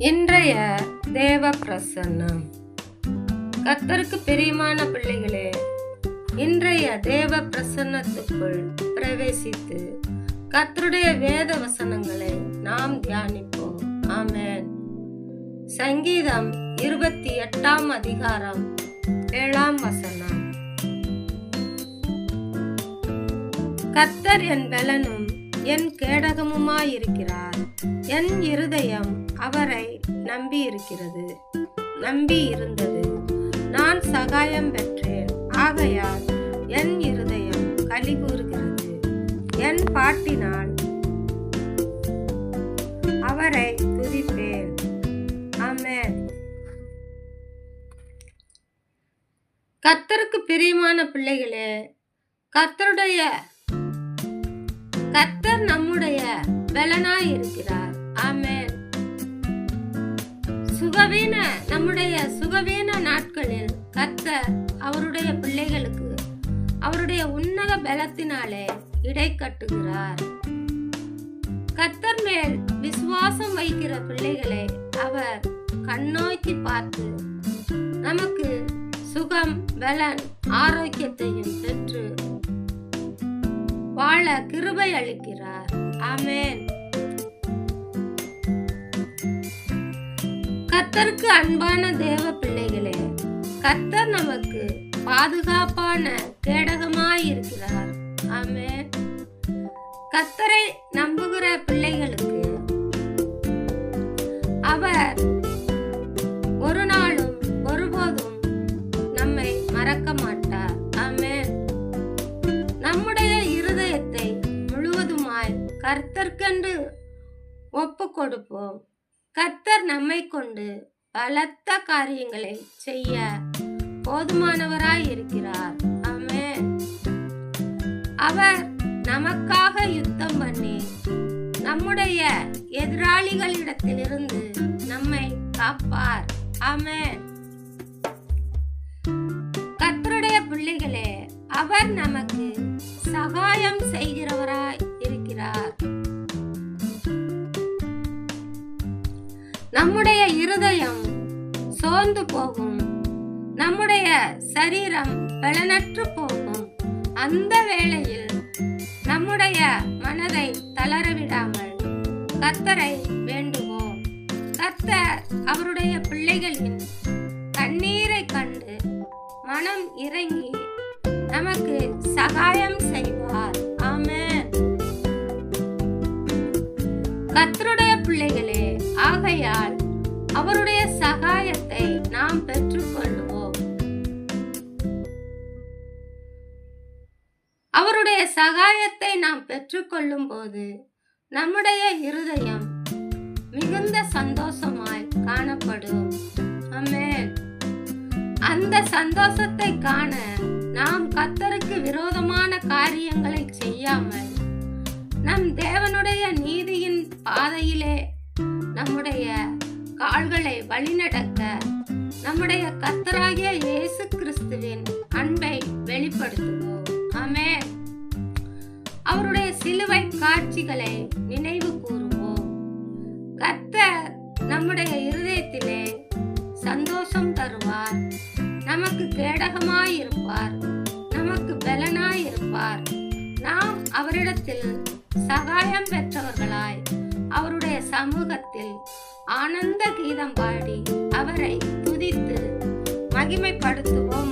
இன்றைய தேவ பிரசன்னம் கத்தருக்கு பிரியமான பிள்ளைகளே இன்றைய தேவ பிரசன்னத்துக்குள் பிரவேசித்து கத்தருடைய வேத வசனங்களை நாம் தியானிப்போம். ஆமேன். சங்கீதம் இருபத்தி எட்டாம் அதிகாரம் ஏழாம் வசனம். கர்த்தர் என் பலனும் என் கேடகமுமாயிருக்கிறார். என் இருதயம் அவரை நம்பி இருக்கிறது நம்பி இருந்தது. நான் சகாயம் பெற்றேன். ஆகையால் என் இருதயம் களி கூறுகிறது என் பாட்டினால் அவரை துதிப்பேன். ஆமேன். கர்த்தருக்கு பிரியமான பிள்ளைகளே கர்த்தருடைய கர்த்தர் நம்முடைய பலனாய் இருக்கிறார் சுகவீன நம்முடைய சுகவீன நாட்களில் கத்தர் அவருடைய பிள்ளைகளுக்கு அவருடைய உன்னத பலத்தினாலே இடை கட்டுகிறார். கத்தர் மேல் விசுவாசம் வைக்கிற பிள்ளைகளை அவர் கண்ணோக்கி பார்த்து நமக்கு சுகம் பலன் ஆரோக்கியத்தையும் பெற்று வாழ கிருபை அளிக்கிறார். ஆமேன். கத்தருக்கு அன்பான தேவ பிள்ளைகளே கர்த்தர் நமக்கு பாதுகாப்பான கேடகமாய் இருக்கிறார் ஆமென். கத்தரை நம்புகிற பிள்ளைகளுக்கு அவர் ஒரு நாளும் ஒருபோதும் நம்மை மறக்க மாட்டார். ஆமே நம்முடைய இருதயத்தை முழுவதுமாய் கர்த்தர்க்கென்று ஒப்பு கொடுப்போம் கர்த்தர் நம்மை கொண்டு பலத்த காரியங்களை செய்ய போதுமானவராய் இருக்கிறார். ஆமே அவர் நமக்காக யுத்தம் பண்ணி நம்முடைய எதிராளிகளிடத்திலிருந்து நம்மை காப்பார். ஆமே கர்த்தருடைய பிள்ளைகளே அவர் நமக்கு சகாயம் செய்கிறவராய் இருக்கிறார். நம்முடைய இருதயம் சோர்ந்து போகும். நம்முடைய சரீரம் பலனற்று போகும். அந்த வேளையில் நம்முடைய மனதை தளரவிடாமல் கத்தரை வேண்டுவோம். கத்தர் அவருடைய பிள்ளைகளின் கண்ணீரை கண்டு மனம் இறங்கி நமக்கு சகாயம் செய்வார். ஆமே கத்தருடைய நாம் பெற்றுக்கொள்வோம் அவருடைய சகாயத்தை நாம் பெற்றுக்கொள்ளும் போது நம்முடைய இருதயம் மிகுந்த சந்தோஷமாய் காணப்படும். அந்த சந்தோஷத்தை காண நாம் கத்தருக்கு விரோதமான காரியங்களை செய்யாமல் நம் தேவனுடைய நீதியின் பாதையிலே நம்முடைய கால்களை வழிநடக்க நம்முடைய கத்தராகிய இயேசு கிறிஸ்துவின் அன்பை வெளிப்படுத்துவோம். ஆமே அவருடைய சிலுவை காட்சிகளை நினைவு கூறுவோம். கத்தர் நம்முடைய இருதயத்திலே சந்தோஷம் தருவார். நமக்கு கேடகமாய் இருப்பார் நமக்கு பலனாய் இருப்பார் நாம் அவரிடத்தில் சகாயம் பெற்றவர்களாய் அவருடைய சமூகத்தில் ஆனந்த கீதம் பாடி அவரை மகிமைப்படுத்துவோம்.